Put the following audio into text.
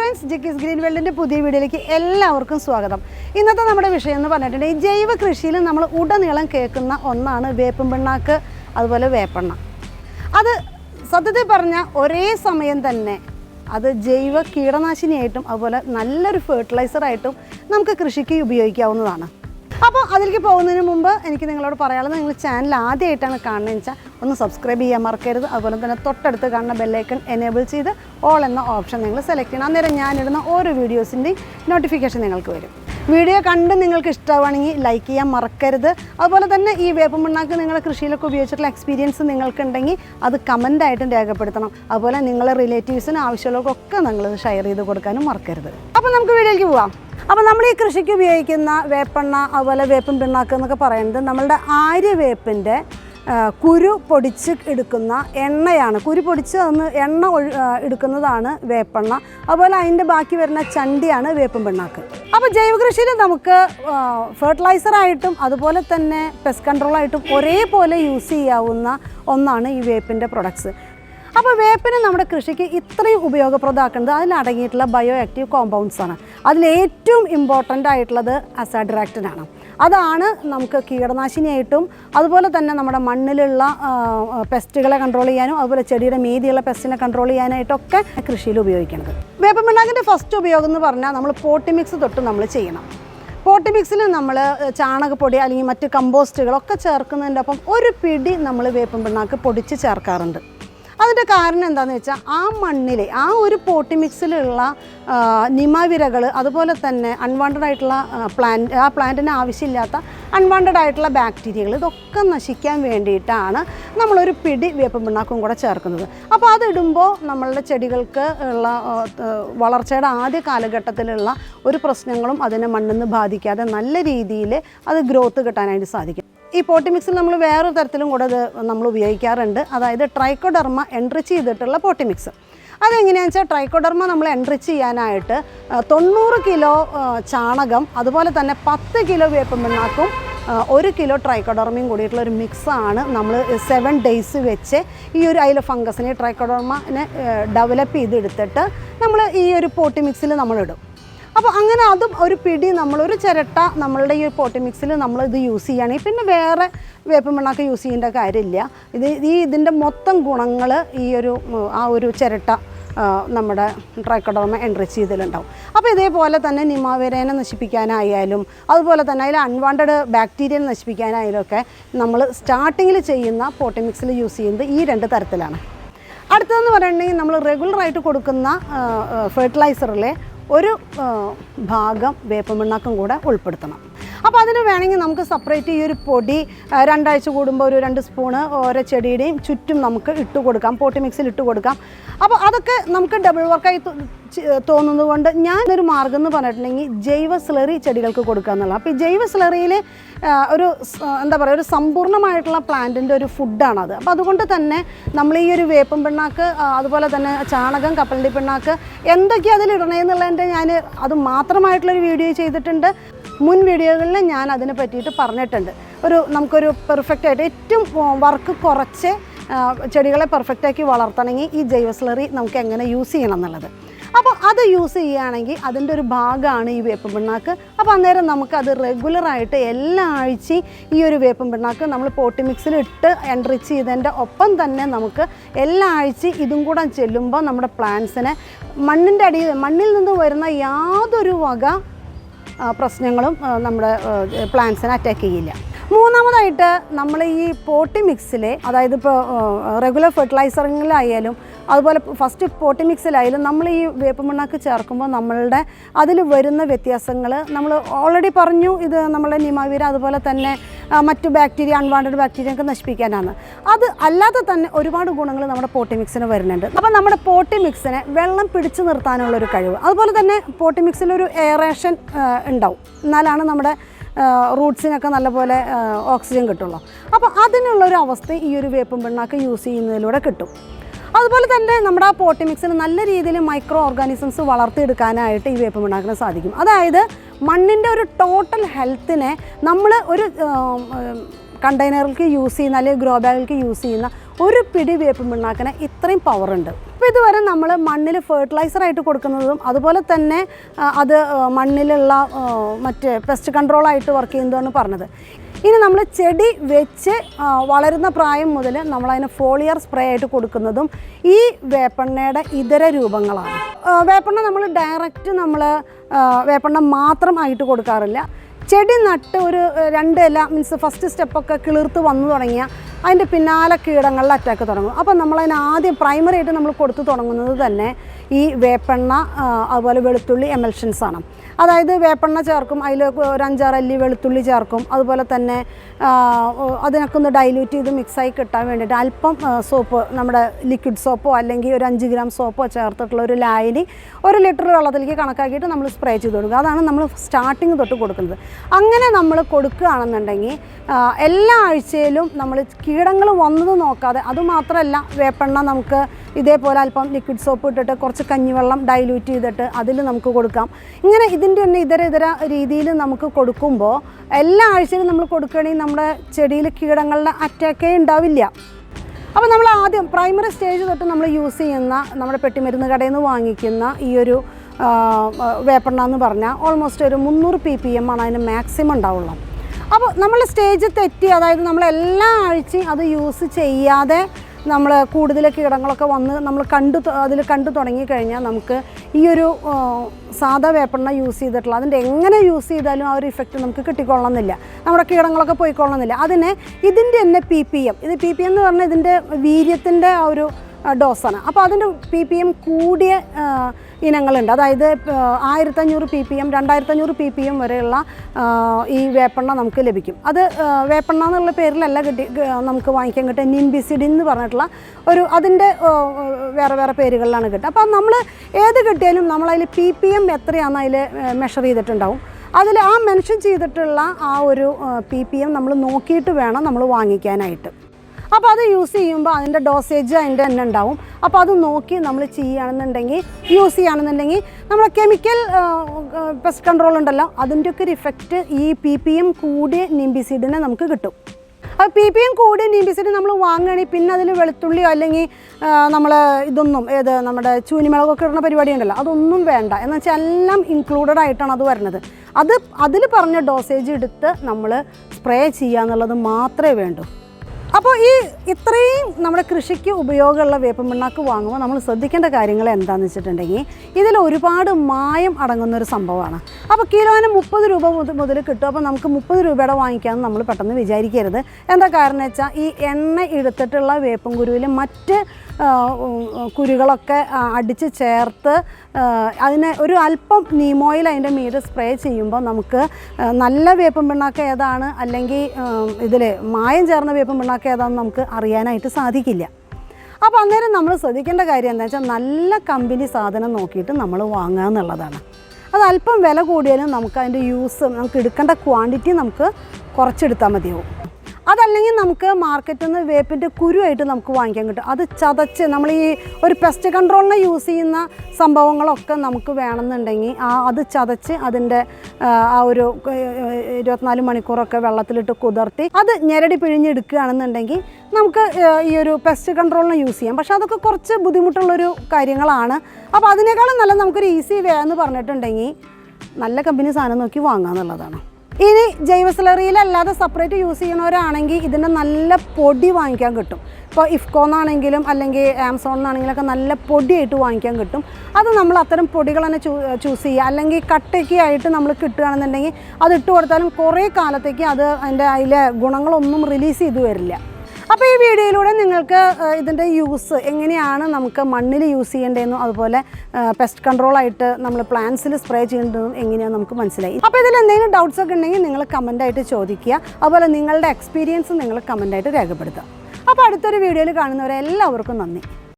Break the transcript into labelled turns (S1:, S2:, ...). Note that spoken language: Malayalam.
S1: ഫ്രണ്ട്സ് ജിക്കിസ് ഗ്രീൻ വേൾഡിന്റെ പുതിയ വീഡിയോയിലേക്ക് എല്ലാവർക്കും സ്വാഗതം. ഇന്നത്തെ നമ്മുടെ വിഷയം എന്ന് പറഞ്ഞിട്ടുണ്ടെങ്കിൽ ജൈവ കൃഷിയിൽ നമ്മൾ ഉടനീളം കേൾക്കുന്ന ഒന്നാണ് വേപ്പും പിണ്ണാക്ക് അതുപോലെ വേപ്പെണ്ണ. അത് സത്യത്തിൽ പറഞ്ഞാൽ ഒരേ സമയം തന്നെ അത് ജൈവ കീടനാശിനിയായിട്ടും അതുപോലെ നല്ലൊരു ഫെർട്ടിലൈസറായിട്ടും നമുക്ക് കൃഷിക്ക് ഉപയോഗിക്കാവുന്നതാണ്. അപ്പോൾ അതിലേക്ക് പോകുന്നതിന് മുമ്പ് എനിക്ക് നിങ്ങളോട് പറയാനുള്ളത് നിങ്ങൾ ചാനൽ ആദ്യമായിട്ടാണ് കാണുന്നതെന്ന് വെച്ചാൽ ഒന്ന് സബ്സ്ക്രൈബ് ചെയ്യാൻ മറക്കരുത്. അതുപോലെ തന്നെ തൊട്ടടുത്ത് കാണുന്ന ബെല്ലൈക്കൺ എനേബിൾ ചെയ്ത് ഓൾ എന്ന ഓപ്ഷൻ നിങ്ങൾ സെലക്ട് ചെയ്യണം. അന്നേരം ഞാനിടുന്ന ഓരോ വീഡിയോസിന്റെയും നോട്ടിഫിക്കേഷൻ നിങ്ങൾക്ക് വരും. വീഡിയോ കണ്ട് നിങ്ങൾക്ക് ഇഷ്ടമാണെങ്കിൽ ലൈക്ക് ചെയ്യാൻ മറക്കരുത്. അതുപോലെ തന്നെ ഈ വേപ്പം പിണ്ണാക്ക് നിങ്ങളുടെ കൃഷിയിലൊക്കെ ഉപയോഗിച്ചിട്ടുള്ള എക്സ്പീരിയൻസ് നിങ്ങൾക്കുണ്ടെങ്കിൽ അത് കമന്റായിട്ടും രേഖപ്പെടുത്തണം. അതുപോലെ നിങ്ങളെ റിലേറ്റീവ്സിന് ആവശ്യമുള്ളവർക്കൊക്കെ നിങ്ങൾ ഷെയർ ചെയ്ത് കൊടുക്കാനും മറക്കരുത്. അപ്പോൾ നമുക്ക് വീഡിയോയിലേക്ക് പോവാം. അപ്പോൾ നമ്മൾ ഈ കൃഷിക്ക് ഉപയോഗിക്കുന്ന വേപ്പെണ്ണ അതുപോലെ വേപ്പൻ പിണ്ണാക്ക് എന്നൊക്കെ പറയുന്നത് നമ്മളുടെ ആര്യവേപ്പിന്റെ കുരു പൊടിച്ച് എടുക്കുന്ന എണ്ണയാണ്. കുരു പൊടിച്ച് അന്ന് എണ്ണ എടുക്കുന്നതാണ് വേപ്പെണ്ണ. അതുപോലെ അതിന്റെ ബാക്കി വരുന്ന ചണ്ടിയാണ് വേപ്പൻ പിണ്ണാക്ക്. അപ്പോൾ ജൈവകൃഷിയിൽ നമുക്ക് ഫെർട്ടിലൈസറായിട്ടും അതുപോലെ തന്നെ പെസ്റ്റ് കൺട്രോളായിട്ടും ഒരേപോലെ യൂസ് ചെയ്യാവുന്ന ഒന്നാണ് ഈ വേപ്പിന്റെ പ്രൊഡക്ട്സ് അപ്പോൾ വേപ്പിന് നമ്മുടെ കൃഷിക്ക് ഇത്രയും ഉപയോഗപ്രദമാക്കുന്നത് അതിലടങ്ങിയിട്ടുള്ള ബയോ ആക്റ്റീവ് കോമ്പൗണ്ട്സ് ആണ് അതിലേറ്റവും ഇമ്പോർട്ടന്റ് ആയിട്ടുള്ളത് അസാഡ്രാക്റ്റിനാണ് അതാണ് നമുക്ക് കീടനാശിനിയായിട്ടും അതുപോലെ തന്നെ നമ്മുടെ മണ്ണിലുള്ള പെസ്റ്റുകളെ കൺട്രോൾ ചെയ്യാനും അതുപോലെ ചെടിയുടെ മീതിയുള്ള പെസ്റ്റിനെ കൺട്രോൾ ചെയ്യാനായിട്ടൊക്കെ കൃഷിയിൽ ഉപയോഗിക്കുന്നത്. വേപ്പമിണ്ണാക്കിന്റെ ഫസ്റ്റ് ഉപയോഗം എന്ന് പറഞ്ഞാൽ നമ്മൾ പോട്ടി മിക്സ് തൊട്ട് നമ്മൾ ചെയ്യണം. പോട്ടി മിക്സിൽ നമ്മൾ ചാണകപ്പൊടി അല്ലെങ്കിൽ മറ്റ് കമ്പോസ്റ്റുകളൊക്കെ ചേർക്കുന്നതിന്റെ ഒപ്പം ഒരു പിടി നമ്മൾ വേപ്പൻ പിണ്ണാക്ക് പൊടിച്ച് ചേർക്കാറുണ്ട്. അതിന്റെ കാരണം എന്താണെന്ന് വെച്ചാൽ ആ മണ്ണിലെ ആ ഒരു പോട്ടി മിക്സിലുള്ള നിമവിരകൾ അതുപോലെ തന്നെ അൺവാണ്ടഡ് ആയിട്ടുള്ള പ്ലാന്റ് ആ പ്ലാന്റിന് ആവശ്യമില്ലാത്ത അൺവാണ്ടഡ് ആയിട്ടുള്ള ബാക്ടീരിയകൾ ഇതൊക്കെ നശിക്കാൻ വേണ്ടിയിട്ടാണ് നമ്മളൊരു പിടി വേപ്പൻ പിണ്ണാക്കും കൂടെ ചേർക്കുന്നത്. അപ്പോൾ അതിടുമ്പോൾ നമ്മളുടെ ചെടികൾക്ക് ഉള്ള വളർച്ചയുടെ ആദ്യ കാലഘട്ടത്തിലുള്ള ഒരു പ്രശ്നങ്ങളും അതിനെ മണ്ണിൽ നിന്ന് ബാധിക്കാതെ നല്ല രീതിയിൽ അത് ഗ്രോത്ത് കിട്ടാനായിട്ട് സാധിക്കും. ഈ പോട്ടി മിക്സിൽ നമ്മൾ വേറൊരു തരത്തിലും കൂടെ ഇത് നമ്മൾ ഉപയോഗിക്കാറുണ്ട്. അതായത് ട്രൈക്കോഡർമ എൻട്രിച്ച് ചെയ്തിട്ടുള്ള പോട്ടി മിക്സ് അതെങ്ങനെയാണെന്ന് വെച്ചാൽ ട്രൈക്കോഡർമ നമ്മൾ എൻട്രിച്ച് ചെയ്യാനായിട്ട് തൊണ്ണൂറ് കിലോ ചാണകം അതുപോലെ തന്നെ പത്ത് കിലോ വേപ്പം പിണ്ണാക്കും ഒരു കിലോ ട്രൈക്കോഡർമയും കൂടിയിട്ടുള്ള ഒരു മിക്സാണ് നമ്മൾ സെവൻ ഡേയ്സ് വെച്ച് ഈ ഒരു അതിലെ ഫംഗസിനെ ട്രൈക്കോഡർമനെ ഡെവലപ്പ് ചെയ്തെടുത്തിട്ട് നമ്മൾ ഈ ഒരു പോട്ടി മിക്സിൽ നമ്മളിടും. അപ്പോൾ അങ്ങനെ അതും ഒരു പിടി നമ്മളൊരു ചിരട്ട നമ്മളുടെ ഈ പോട്ടി മിക്സിൽ നമ്മൾ ഇത് യൂസ് ചെയ്യുകയാണെങ്കിൽ പിന്നെ വേറെ വേപ്പൻ മണ്ണൊക്കെ യൂസ് ചെയ്യേണ്ട കാര്യമില്ല. ഇത് ഈ ഇതിന്റെ മൊത്തം ഗുണങ്ങൾ ഈ ഒരു ആ ഒരു ചിരട്ട നമ്മുടെ ട്രൈക്കഡോമ എൻട്രിച്ച് ചെയ്തിട്ടുണ്ടാവും അപ്പോൾ ഇതേപോലെ തന്നെ നിമാവേരേനെ നശിപ്പിക്കാനായാലും അതുപോലെ തന്നെ അതിൽ അൺവാണ്ടഡ് ബാക്ടീരിയനെ നശിപ്പിക്കാനായാലും ഒക്കെ നമ്മൾ സ്റ്റാർട്ടിങ്ങിൽ ചെയ്യുന്ന പോട്ടി മിക്സിൽ യൂസ് ചെയ്യുന്നത് ഈ രണ്ട് തരത്തിലാണ്. അടുത്തതെന്ന് പറയുകയാണെങ്കിൽ നമ്മൾ റെഗുലറായിട്ട് കൊടുക്കുന്ന ഫെർട്ടിലൈസറിലെ ഒരു ഭാഗം വേപ്പമിണ്ണാക്കും കൂടെ ഉൾപ്പെടുത്തണം. അപ്പോൾ അതിന് വേണമെങ്കിൽ നമുക്ക് സെപ്പറേറ്റ് ഈ ഒരു പൊടി രണ്ടാഴ്ച കൂടുമ്പോൾ ഒരു രണ്ട് സ്പൂണ് ഓരോ ചെടിയുടെയും ചുറ്റും നമുക്ക് ഇട്ട് കൊടുക്കാം പോട്ടി മിക്സിൽ ഇട്ട് കൊടുക്കാം. അപ്പോൾ അതൊക്കെ നമുക്ക് ഡബിൾ വർക്കായി തോന്നുന്നത് കൊണ്ട് ഞാൻ ഒരു മാർഗം എന്ന് പറഞ്ഞിട്ടുണ്ടെങ്കിൽ ജൈവ സ്ലറി ചെടികൾക്ക് കൊടുക്കുക എന്നുള്ളത് അപ്പോൾ ഈ ജൈവ സ്ലറിയിൽ ഒരു എന്താ പറയുക ഒരു സമ്പൂർണമായിട്ടുള്ള പ്ലാന്റിന്റെ ഒരു ഫുഡാണത്. അപ്പോൾ അതുകൊണ്ട് തന്നെ നമ്മൾ ഈ ഒരു വേപ്പൻ പിണ്ണാക്ക് അതുപോലെ തന്നെ ചാണകം കപ്പലണ്ടി പിണ്ണാക്ക് എന്തൊക്കെയാണ് അതിലിടണേന്നുള്ളതിന്റെ ഞാൻ അത് മാത്രമായിട്ടുള്ളൊരു വീഡിയോ ചെയ്തിട്ടുണ്ട്. മുൻ വീഡിയോകളിൽ ഞാൻ അതിനെ പറ്റിയിട്ട് പറഞ്ഞിട്ടുണ്ട്. ഒരു നമുക്കൊരു പെർഫെക്റ്റ് ആയിട്ട് ഏറ്റവും വർക്ക് കുറച്ച് ചെടികളെ പെർഫെക്റ്റാക്കി വളർത്തണമെങ്കിൽ ഈ ജൈവ സ്ലറി നമുക്ക് എങ്ങനെ യൂസ് ചെയ്യണം എന്നുള്ളത്. അപ്പോൾ അത് യൂസ് ചെയ്യുകയാണെങ്കിൽ അതിന്റെ ഒരു ഭാഗമാണ് ഈ വേപ്പൻ പിണ്ണാക്ക്. അപ്പോൾ അന്നേരം നമുക്കത് റെഗുലറായിട്ട് എല്ലാ ആഴ്ചയും ഈ ഒരു വേപ്പൻ പിണ്ണാക്ക് നമ്മൾ പോട്ടി മിക്സിൽ ഇട്ട് എൻട്രിച്ച് ചെയ്തതിന്റെ ഒപ്പം തന്നെ നമുക്ക് എല്ലാ ആഴ്ചയും ഇതും കൂടെ ചെല്ലുമ്പോൾ നമ്മുടെ പ്ലാന്റ്സിനെ മണ്ണിന്റെ അടിയിൽ മണ്ണിൽ നിന്ന് വരുന്ന യാതൊരു വക പ്രശ്നങ്ങളും നമ്മുടെ പ്ലാന്റ്സിനെ അറ്റാക്ക് ചെയ്യില്ല. മൂന്നാമതായിട്ട് നമ്മൾ ഈ പോട്ടി മിക്സിലെ അതായത് ഇപ്പോൾ റെഗുലർ ഫെർട്ടിലൈസറിങ്ങിലായാലും അതുപോലെ ഫസ്റ്റ് പോട്ടി മിക്സിലായാലും നമ്മൾ ഈ വേപ്പമണ്ണാക്ക് ചേർക്കുമ്പോൾ നമ്മളുടെ അതിൽ വരുന്ന വ്യത്യാസങ്ങൾ നമ്മൾ ഓൾറെഡി പറഞ്ഞു ഇത് നമ്മളെ നിമാവീര അതുപോലെ തന്നെ മറ്റു ബാക്ടീരിയ അൺവാണ്ടഡ് ബാക്ടീരിയ ഒക്കെ നശിപ്പിക്കാനാണ്. അത് അല്ലാതെ തന്നെ ഒരുപാട് ഗുണങ്ങൾ നമ്മുടെ പോട്ടി മിക്സിന് വരുന്നുണ്ട്. അപ്പോൾ നമ്മുടെ പോട്ടി മിക്സിനെ വെള്ളം പിടിച്ചു നിർത്താനുള്ള ഒരു കഴിവ്. അതുപോലെ തന്നെ പോട്ടി മിക്സിലൊരു എയറേഷൻ ഉണ്ടാവും. എന്നാലാണ് നമ്മുടെ റൂട്ട്സിനൊക്കെ നല്ലപോലെ ഓക്സിജൻ കിട്ടുള്ളൂ. അപ്പോൾ അതിനുള്ളൊരു അവസ്ഥ ഈ ഒരു വേപ്പൻ പിണ്ണാക്ക് യൂസ് ചെയ്യുന്നതിലൂടെ കിട്ടും. അതുപോലെ തന്നെ നമ്മുടെ ആ പോട്ടി മിക്സിൽ നല്ല രീതിയിൽ മൈക്രോ ഓർഗാനിസംസ് വളർത്തിയെടുക്കാനായിട്ട് ഈ വേപ്പും പിണ്ണാക്കിന് സാധിക്കും. അതായത് മണ്ണിന്റെ ഒരു ടോട്ടൽ ഹെൽത്തിനെ നമ്മൾ ഒരു കണ്ടെയ്നറിലേക്ക് യൂസ് ചെയ്യുന്ന അല്ലെങ്കിൽ ഗ്രോ ബാഗിലേക്ക് യൂസ് ചെയ്യുന്ന ഒരു പിടി വേപ്പിൻ പിണ്ണാക്കിന് ഇത്രയും ഉണ്ട്. അപ്പോൾ ഇതുവരെ നമ്മൾ മണ്ണിൽ ഫെർട്ടിലൈസർ ആയിട്ട് കൊടുക്കുന്നതും അതുപോലെ തന്നെ അത് മണ്ണിലുള്ള മറ്റേ പെസ്റ്റ് കൺട്രോളായിട്ട് വർക്ക് ചെയ്യുന്നതെന്ന് പറഞ്ഞത്. ഇനി നമ്മൾ ചെടി വെച്ച് വളരുന്ന പ്രായം മുതൽ നമ്മളതിന് ഫോളിയർ സ്പ്രേ ആയിട്ട് കൊടുക്കുന്നതും ഈ വേപ്പെണ്ണയുടെ ഇതര രൂപങ്ങളാണ്. വേപ്പെണ്ണ നമ്മൾ ഡയറക്റ്റ് നമ്മൾ വേപ്പെണ്ണ മാത്രമായിട്ട് കൊടുക്കാറില്ല. ചെടി നട്ട് ഒരു രണ്ട് ഇല മീൻസ് ഫസ്റ്റ് സ്റ്റെപ്പൊക്കെ കിളിർത്ത് വന്നു തുടങ്ങിയ അതിന്റെ പിന്നാലെ കീടങ്ങളിൽ അറ്റാക്ക് തുടങ്ങും. അപ്പം നമ്മളതിന് ആദ്യം പ്രൈമറി ആയിട്ട് നമ്മൾ കൊടുത്തു തുടങ്ങുന്നത് തന്നെ ഈ വേപ്പെണ്ണ അതുപോലെ വെളുത്തുള്ളി എമൽഷൻസ് ആണ്. അതായത് വേപ്പെണ്ണ ചേർക്കും അതിൽ ഒരു അഞ്ചാറ് അല്ലി വെളുത്തുള്ളി ചേർക്കും. അതുപോലെ തന്നെ അതിനൊക്കെ ഒന്ന് ഡൈല്യൂട്ട് ചെയ്ത് മിക്സായി കിട്ടാൻ വേണ്ടിയിട്ട് അല്പം സോപ്പ് നമ്മുടെ ലിക്വിഡ് സോപ്പോ അല്ലെങ്കിൽ ഒരു അഞ്ച് ഗ്രാം സോപ്പോ ചേർത്തിട്ടുള്ള ഒരു ലായനി ഒരു ലിറ്റർ വെള്ളത്തിലേക്ക് കണക്കാക്കിയിട്ട് നമ്മൾ സ്പ്രേ ചെയ്ത് കൊടുക്കുക. അതാണ് നമ്മൾ സ്റ്റാർട്ടിങ് തൊട്ട് കൊടുക്കുന്നത്. അങ്ങനെ നമ്മൾ കൊടുക്കുകയാണെന്നുണ്ടെങ്കിൽ എല്ലാ ആഴ്ചയിലും നമ്മൾ കീടങ്ങൾ വന്നത് നോക്കാതെ അതുമാത്രമല്ല വേപ്പെണ്ണ നമുക്ക് ഇതേപോലെ അല്പം ലിക്വിഡ് സോപ്പ് ഇട്ടിട്ട് കുറച്ച് കഞ്ഞിവെള്ളം ഡൈല്യൂട്ട് ചെയ്തിട്ട് അതിൽ നമുക്ക് കൊടുക്കാം. ഇങ്ങനെ ഇതിന്റെ തന്നെ ഇതര ഇതര രീതിയിൽ നമുക്ക് കൊടുക്കുമ്പോൾ എല്ലാ ആഴ്ചയിലും നമ്മൾ കൊടുക്കുകയാണെങ്കിൽ നമ്മുടെ ചെടിയിൽ കീടങ്ങളുടെ അറ്റാക്കേ ഉണ്ടാവില്ല. അപ്പോൾ നമ്മൾ ആദ്യം പ്രൈമറി സ്റ്റേജ് തൊട്ട് നമ്മൾ യൂസ് ചെയ്യുന്ന നമ്മുടെ പെട്ടിമരുന്ന് കടയിൽ നിന്ന് വാങ്ങിക്കുന്ന ഈ ഒരു വേപ്പെണ്ണ എന്ന് പറഞ്ഞാൽ ഓൾമോസ്റ്റ് ഒരു മുന്നൂറ് പി പി എം ആണ് അതിന് മാക്സിമം ഉണ്ടാവുള്ളൂ. അപ്പോൾ നമ്മൾ സ്റ്റേജ് തെറ്റി അതായത് നമ്മൾ എല്ലാ ആഴ്ചയും അത് യൂസ് ചെയ്യാതെ നമ്മൾ കൂടുതൽ കീടങ്ങളൊക്കെ വന്ന് നമ്മൾ കണ്ടു അതിൽ കണ്ടു തുടങ്ങിക്കഴിഞ്ഞാൽ നമുക്ക് ഈ ഒരു സാധാ വേപ്പെണ്ണ യൂസ് ചെയ്തിട്ടുള്ള അതിന്റെ എങ്ങനെ യൂസ് ചെയ്താലും ആ ഒരു ഇഫക്റ്റ് നമുക്ക് കിട്ടിക്കൊള്ളണമെന്നില്ല. നമ്മുടെ കീടങ്ങളൊക്കെ പോയിക്കൊള്ളണമെന്നില്ല. അതിനെ ഇതിന്റെ തന്നെ പി പി എം ഇത് പി പി എം എന്ന് പറഞ്ഞാൽ ഇതിന്റെ വീര്യത്തിന്റെ ആ ഒരു ഡോസാണ്. അപ്പോൾ അതിന്റെ പി പി എം കൂടിയ ഇനങ്ങളുണ്ട്. അതായത് ആയിരത്തഞ്ഞൂറ് പി പി എം രണ്ടായിരത്തഞ്ഞൂറ് പി പി എം വരെയുള്ള ഈ വേപ്പെണ്ണ നമുക്ക് ലഭിക്കും. അത് വേപ്പെണ്ണ എന്നുള്ള പേരിലല്ല കിട്ടി നമുക്ക് വാങ്ങിക്കാൻ കിട്ടുക. നിംബിസിഡി എന്ന് പറഞ്ഞിട്ടുള്ള ഒരു അതിന്റെ വേറെ വേറെ പേരുകളിലാണ് കിട്ടുക. അപ്പോൾ നമ്മൾ ഏത് കിട്ടിയാലും നമ്മളതിൽ പി പി എം എത്രയാണെന്ന് അതിൽ മെഷർ ചെയ്തിട്ടുണ്ടാവും. അതിൽ ആ മെൻഷൻ ചെയ്തിട്ടുള്ള ആ ഒരു പി പി എം നമ്മൾ നോക്കിയിട്ട് വേണം നമ്മൾ വാങ്ങിക്കാനായിട്ട്. അപ്പോൾ അത് യൂസ് ചെയ്യുമ്പോൾ അതിന്റെ ഡോസേജ് അതിന്റെ തന്നെ ഉണ്ടാവും. അപ്പോൾ അത് നോക്കി നമ്മൾ ചെയ്യുകയാണെന്നുണ്ടെങ്കിൽ യൂസ് ചെയ്യുകയാണെന്നുണ്ടെങ്കിൽ നമ്മൾ കെമിക്കൽ പെസ്റ്റ് കൺട്രോൾ ഉണ്ടല്ലോ അതിന്റെയൊക്കെ ഒരു ഇഫക്റ്റ് ഈ പി പി എം കൂടിയ നിംബിസിഡിനെ നമുക്ക് കിട്ടും. അപ്പോൾ പി പി എം കൂടിയ നിംബിസിഡ് നമ്മൾ വാങ്ങുകയാണെങ്കിൽ പിന്നെ അതിൽ വെളുത്തുള്ളിയോ അല്ലെങ്കിൽ നമ്മൾ ഇതൊന്നും ഏത് നമ്മുടെ ചൂനിമുളകൊക്കെ ഇടുന്ന പരിപാടി ഉണ്ടല്ലോ അതൊന്നും വേണ്ട. എന്ന് വെച്ചാൽ എല്ലാം ഇൻക്ലൂഡഡ് ആയിട്ടാണ് അത് വരുന്നത് അത് അതിൽ പറഞ്ഞ ഡോസേജ് എടുത്ത് നമ്മൾ സ്പ്രേ ചെയ്യുക എന്നുള്ളത് മാത്രമേ വേണ്ടൂ. അപ്പോൾ ഈ ഇത്രയും നമ്മുടെ കൃഷിക്ക് ഉപയോഗമുള്ള വേപ്പൻ പിണ്ണാക്ക് വാങ്ങുമ്പോൾ നമ്മൾ ശ്രദ്ധിക്കേണ്ട കാര്യങ്ങൾ എന്താണെന്ന് വെച്ചിട്ടുണ്ടെങ്കിൽ ഇതിൽ ഒരുപാട് മായം അടങ്ങുന്ന ഒരു സംഭവമാണ്. അപ്പോൾ കിലോന് മുപ്പത് രൂപ മുതൽ കിട്ടും. അപ്പോൾ നമുക്ക് മുപ്പത് രൂപയുടെ വാങ്ങിക്കാമെന്ന് നമ്മൾ പെട്ടെന്ന് വിചാരിക്കരുത്. എന്താ കാരണം വെച്ചാൽ ഈ എണ്ണ എടുത്തിട്ടുള്ള വേപ്പം കുരുവിൽ മറ്റ് കുരുകളൊക്കെ അടിച്ച് ചേർത്ത് അതിനെ ഒരു അല്പം നീമോയിൽ അതിന്റെ മീത് സ്പ്രേ ചെയ്യുമ്പോൾ നമുക്ക് നല്ല വേപ്പം പിണ്ണാക്ക് ഏതാണ്? അല്ലെങ്കിൽ ഇതിൽ മായം ചേർന്ന വേപ്പം പിണ്ണാക്ക് ഏതാണെന്ന് നമുക്ക് അറിയാനായിട്ട് സാധിക്കില്ല. അപ്പോൾ അന്നേരം നമ്മൾ ശ്രദ്ധിക്കേണ്ട കാര്യം എന്താ വെച്ചാൽ നല്ല കമ്പനി സാധനം നോക്കിയിട്ട് നമ്മൾ വാങ്ങുക എന്നുള്ളതാണ്. അത് അല്പം വില കൂടിയാലും നമുക്ക് അതിന്റെ യൂസ് നമുക്ക് എടുക്കേണ്ട ക്വാണ്ടിറ്റി നമുക്ക് കുറച്ചെടുത്താൽ മതിയാവും. അതല്ലെങ്കിൽ നമുക്ക് മാർക്കറ്റിൽ നിന്ന് വേപ്പിന്റെ കുരുവായിട്ട് നമുക്ക് വാങ്ങിക്കാൻ കിട്ടും. അത് ചതച്ച് നമ്മൾ ഈ ഒരു പെസ്റ്റ് കൺട്രോളിന് യൂസ് ചെയ്യുന്ന സംഭവങ്ങളൊക്കെ നമുക്ക് വേണമെന്നുണ്ടെങ്കിൽ ആ അത് ചതച്ച് അതിന്റെ ആ, ഒരു ഇരുപത്തിനാല് മണിക്കൂറൊക്കെ വെള്ളത്തിലിട്ട് കുതിർത്തി അത് ഞെരടി പിഴിഞ്ഞെടുക്കുകയാണെന്നുണ്ടെങ്കിൽ നമുക്ക് ഈ ഒരു പെസ്റ്റ് കൺട്രോളിന് യൂസ് ചെയ്യാം. പക്ഷേ അതൊക്കെ കുറച്ച് ബുദ്ധിമുട്ടുള്ളൊരു കാര്യങ്ങളാണ്. അപ്പോൾ അതിനേക്കാളും നല്ല നമുക്കൊരു ഈസി വേ എന്ന് പറഞ്ഞിട്ടുണ്ടെങ്കിൽ നല്ല കമ്പനി സാധനം നോക്കി വാങ്ങുക എന്നുള്ളതാണ് ഇനി ജൈവ സ്ലറിയിലല്ലാതെ സെപ്പറേറ്റ് യൂസ് ചെയ്യുന്നവരാണെങ്കിൽ ഇതിന്റെ നല്ല പൊടി വാങ്ങിക്കാൻ കിട്ടും. ഇപ്പോൾ ഇഫ്കോന്നാണെങ്കിലും അല്ലെങ്കിൽ ആമസോണിന്നാണെങ്കിലൊക്കെ നല്ല പൊടിയായിട്ട് വാങ്ങിക്കാൻ കിട്ടും. അത് നമ്മൾ അത്തരം പൊടികൾ തന്നെ ചൂസ് ചെയ്യുക. അല്ലെങ്കിൽ കട്ടയ്ക്ക് ആയിട്ട് നമ്മൾ കിട്ടുകയാണെന്നുണ്ടെങ്കിൽ അത് ഇട്ട് കൊടുത്താലും കുറേ കാലത്തേക്ക് അത് അതിന്റെ അതിലെ ഗുണങ്ങളൊന്നും റിലീസ് ചെയ്തു വരില്ല. അപ്പോൾ ഈ വീഡിയോയിലൂടെ നിങ്ങൾക്ക് ഇതിന്റെ യൂസ് എങ്ങനെയാണ് നമുക്ക് മണ്ണിൽ യൂസ് ചെയ്യേണ്ടതെന്നും അതുപോലെ പെസ്റ്റ് കൺട്രോൾ ആയിട്ട് നമ്മൾ പ്ലാന്റ്സിൽ സ്പ്രേ ചെയ്യേണ്ടതും എങ്ങനെയാണ് നമുക്ക് മനസ്സിലായി. അപ്പോൾ ഇതിൽ എന്തെങ്കിലും ഡൗട്ട്സ് ഒക്കെ ഉണ്ടെങ്കിൽ നിങ്ങൾ കമന്റായിട്ട് ചോദിക്കുക. അതുപോലെ നിങ്ങളുടെ എക്സ്പീരിയൻസ് നിങ്ങൾ കമന്റായിട്ട് രേഖപ്പെടുത്തുക. അപ്പോൾ അടുത്തൊരു വീഡിയോയിൽ കാണുന്നവരെ എല്ലാവർക്കും നന്ദി.